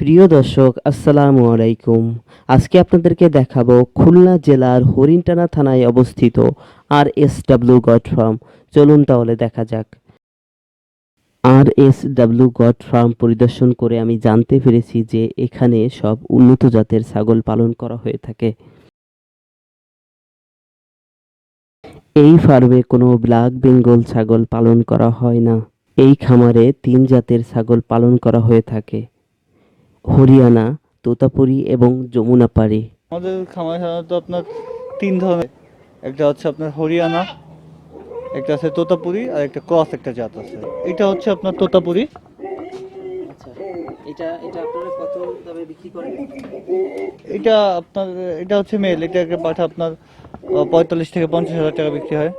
প্রিয় দর্শক, আসসালামু আলাইকুম। আজকে আপনাদেরকে দেখাবো খুলনা জেলার হরিণটানা থানায় অবস্থিত R S W goat farm. চলুন তাহলে দেখা যাক। R S W goat farm পরিদর্শন করে আমি জানতে পেরেছি যে এখানে সব উন্নত জাতের ছাগল পালন করা হয়ে থাকে। এই ফার্মে কোনো ব্ল্যাক বেঙ্গল ছাগল পালন করা হয় না। এই খামারে তিন জাতের ছাগল পালন করা হয়ে থাকে। হরিয়ানা তোতাপুরি এবং যমুনা যমুনাপাড়ি আমাদের খামার সাধারণত আপনার তিন ধরনের। একটা হচ্ছে আপনার হরিয়ানা একটা আছে তোতাপুরি আর একটা ক্রস একটা জাত আছে। এটা হচ্ছে আপনার তোতাপুরি। আচ্ছা এটা এটা আপনারা কত দামে বিক্রি করেন? এটা আপনার এটা হচ্ছে মেল। এটা একটা পাঠা আপনার পঁয়তাল্লিশ থেকে পঞ্চাশ হাজার টাকা বিক্রি হয়।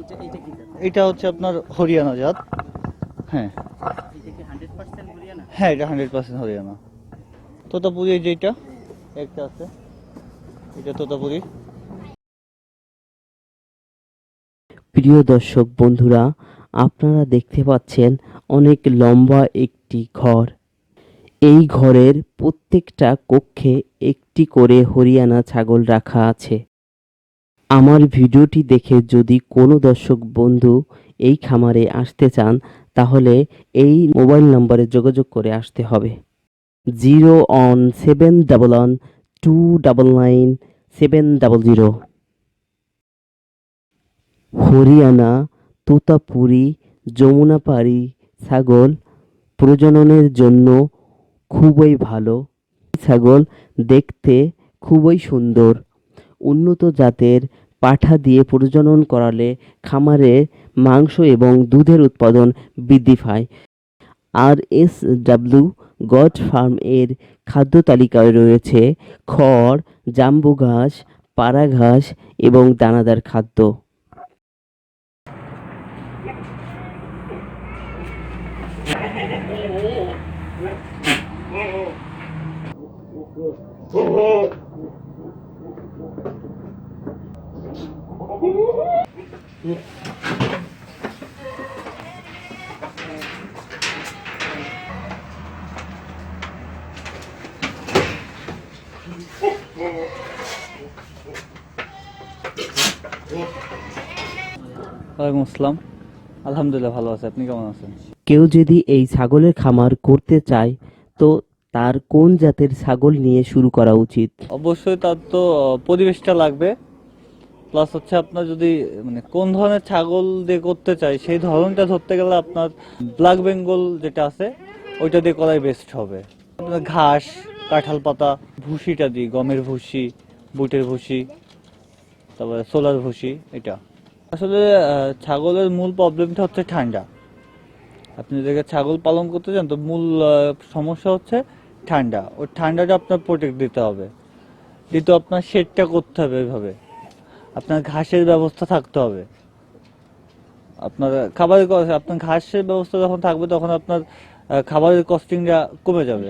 এটা এটা কি এটা হচ্ছে আপনার হরিয়ানা জাত। হ্যাঁ। হ্যাঁ এটা হান্ড্রেড পার্সেন্ট হরিয়ানা। তোতাপুরি এই যেটা একটা আছে। এটা তোতাপুরি। প্রিয় দর্শক বন্ধুরা আপনারা দেখতে পাচ্ছেন অনেক লম্বা একটি ঘর। এই ঘরের প্রত্যেকটা কক্ষে একটি করে হরিয়ানা ছাগল রাখা আছে। আমার ভিডিওটি দেখে যদি কোনো দর্শক বন্ধু এই খামারে আসতে চান, তাহলে এই মোবাইল নম্বরে যোগাযোগ করে আসতে হবে। Zero one seven double one two double nine seven double zero. Haryana, Totapuri, Jamunapari ছাগল প্রজননের জন্য খুবই ভালো। ছাগল দেখতে খুবই সুন্দর, উন্নত জাতের পাঠা দিয়ে প্রজনন করালে খামারে মাংস এবং দুধের উৎপাদন বৃদ্ধি পায় R S W goat farm এর খাদ্য তালিকায় রয়েছে খড় জাম্বু ঘাস পাড়া ঘাস এবং দানাদার খাদ্য ওয়ালাইকুম আসসালাম। আলহামদুলিল্লাহ ভালো আছে। আপনি কেমন আছেন? কেউ যদি এই ছাগলের খামার করতে চায় তো তার কোন জাতের ছাগল নিয়ে শুরু করা উচিত? অবশ্যই তার তো পরিবেশটা লাগবে। প্লাস হচ্ছে আপনার যদি মানে কোন ধরনের ছাগল দিয়ে করতে চাই, সেই ধরনটা ধরতে গেলে আপনার ব্ল্যাক বেঙ্গল যেটা আছে, ওইটা দিয়ে করাই বেস্ট হবে। আপনার ঘাস, কাঁঠাল পাতা, ভুসিটা দিই, গমের ভুসি, বুটের ভুসি, তারপরে সোলার ভুসি, এটা। আসলে ছাগলের মূল প্রবলেমটা হচ্ছে ঠান্ডা। আপনি যদি ছাগল পালন করতে চান, তো মূল সমস্যা হচ্ছে ঠান্ডা। ওই ঠান্ডাটা আপনার প্রোটেক্ট দিতে হবে। দ্বিতীয়, আপনার শেডটা করতে হবে ওইভাবে আপনার ঘাসের ব্যবস্থা থাকতে হবে। আপনার খাবারের আপনার ঘাসের ব্যবস্থা যখন থাকবে তখন আপনার খাবারের কস্টিংটা কমে যাবে।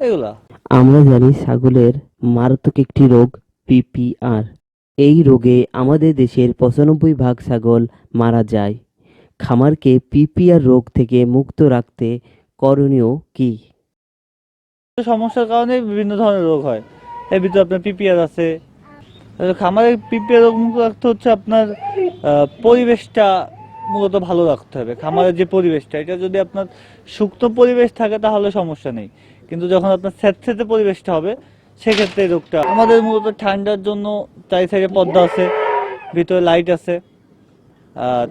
এগুলা। আমরা জানি ছাগলের মারাত্মক একটি রোগ পিপিআর এই রোগে আমাদের দেশের পঁচানব্বই ভাগ ছাগল মারা যায়। খামারকে পিপিআর রোগ থেকে মুক্ত রাখতে করণীয় কি? সমস্যার কারণে বিভিন্ন ধরনের রোগ হয়। এর ভিতরে আপনার পিপিআর আছে খামারের রোগ মুক্ত রাখতে হচ্ছে আপনার পরিবেশটা মূলত ভালো রাখতে হবে, খামারের যে পরিবেশটা। এটা যদি আপনার শুকনো পরিবেশ থাকে তাহলে সমস্যা নেই। কিন্তু যখন আপনার স্যাঁতস্যাঁতে পরিবেশটা হবে, সেক্ষেত্রে রোগটা আমাদের মূলত ঠান্ডার জন্য চারি সাইডে পর্দা আছে, ভিতরে লাইট আছে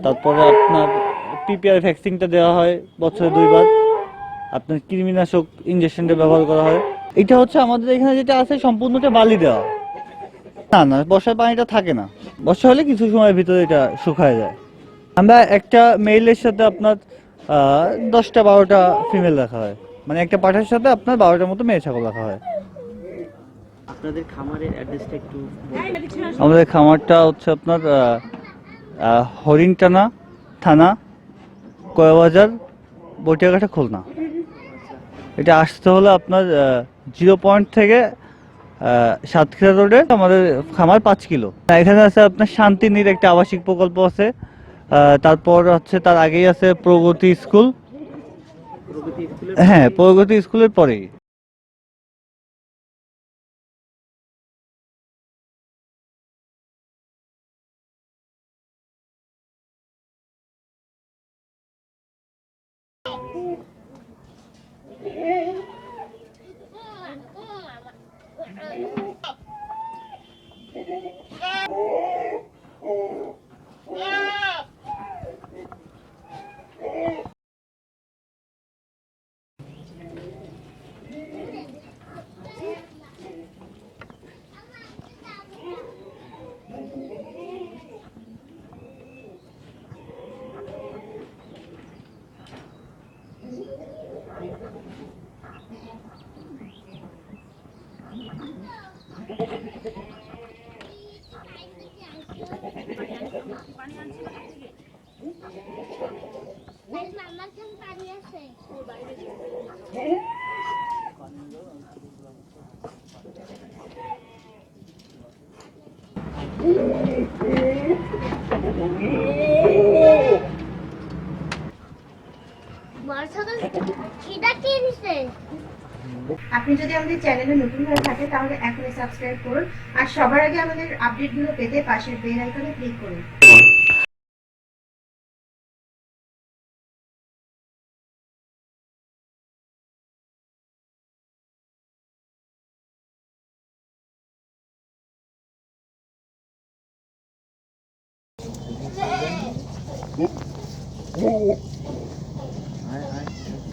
তারপরে আপনার পিপিআর ভ্যাকসিনটা দেওয়া হয় বছরে দুইবার। আপনার কৃমিনাশক ইনজেকশনটা ব্যবহার করা হয়। এটা হচ্ছে আমাদের এখানে যেটা আছে, সম্পূর্ণটা বালি দেওয়া। না না বর্ষার পানিটা থাকে না। বর্ষা হলে কিছু সময়ের ভিতরে এটা শুকায় যায়। আমরা একটা মেলের সাথে আপনার দশটা বারোটা ফিমেল রাখা হয়। মানে একটা পাঠার সাথে আপনার বারোটার মতো মেয়ে ছাগল রাখা হয়। আপনাদের খামারের অ্যাড্রেসটা একটু আমাদের খামারটা হচ্ছে আপনার হরিণটানা থানা কয়াবাজার বটিয়াঘাটা খুলনা। এটা আসতে হলে আপনার জিরো পয়েন্ট থেকে সাতক্ষীরা রোডে আমাদের খামার পাঁচ কিলো। এখানে আছে আপনার শান্তিনীর একটা আবাসিক প্রকল্প আছে। তারপর হচ্ছে তার আগেই আছে প্রগতি স্কুল। হ্যাঁ প্রগতি স্কুলের পরেই। মামার খান পানি আছে বড় ছাগল খিদা কে নিছে আপনি যদি আমাদের চ্যানেলে নতুন হয়ে থাকে তাহলে এখনই সাবস্ক্রাইব করুন। আর সবার আগে আমাদের আপডেটগুলো পেতে পাশের বেল আইকনে ক্লিক করুন।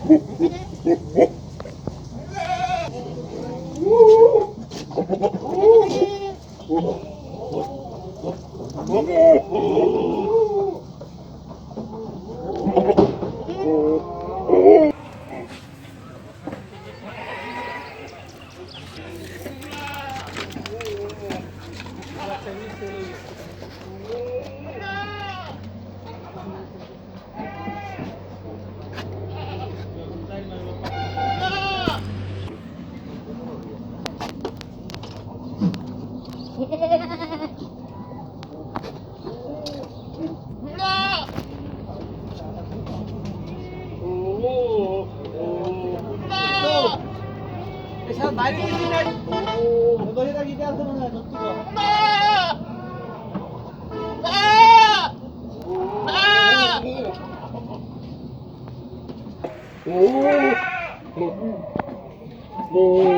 Ha, ha, ha, ha, ha. 오. 오. 오.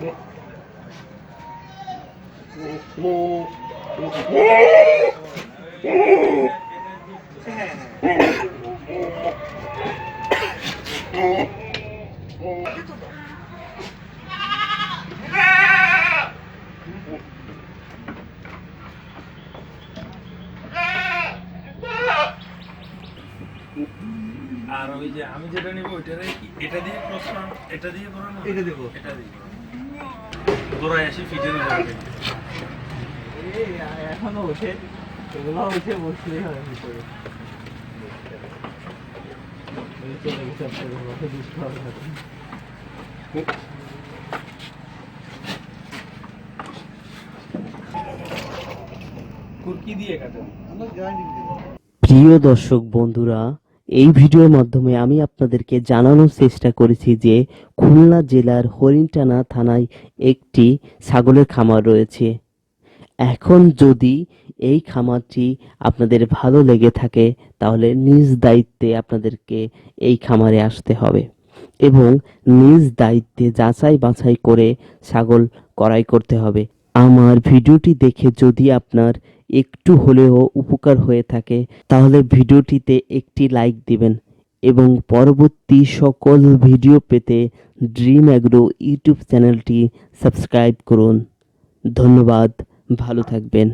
আর ওই যে আমি যেটা নিব ওইটা এটা দিয়ে প্রশ্ন এটা দিয়ে করানো এটা দেবো। এটা দিয়ে আসি ফিটের উপরে এখনও ওঠে এগুলো উঠে বসলেই হয় ভিতরে। চলে গেছে আপনাদের প্রিয় দর্শক বন্ধুরা এই ভিডিওর মাধ্যমে আমি আপনাদেরকে জানানোর চেষ্টা করেছি যে খুলনা জেলার হরিণটানা থানায় একটি ছাগলের খামার রয়েছে। এখন যদি এই খামারটি আপনাদের ভালো লেগে থাকে, তাহলে নিজ দায়িত্বে আপনাদেরকে এই খামারে আসতে হবে এবং নিজ দায়িত্বে যাচাই বাছাই করে ছাগল ক্রয় করতে হবে। আমার ভিডিওটি দেখে যদি আপনার একটু হলেও উপকার হয়ে থাকে, তাহলে ভিডিওটিতে একটি লাইক দিবেন এবং পরবর্তী সকল ভিডিও পেতে ড্রিম অ্যাগ্রো ইউটিউব চ্যানেলটি সাবস্ক্রাইব করুন। ধন্যবাদ, ভালো থাকবেন।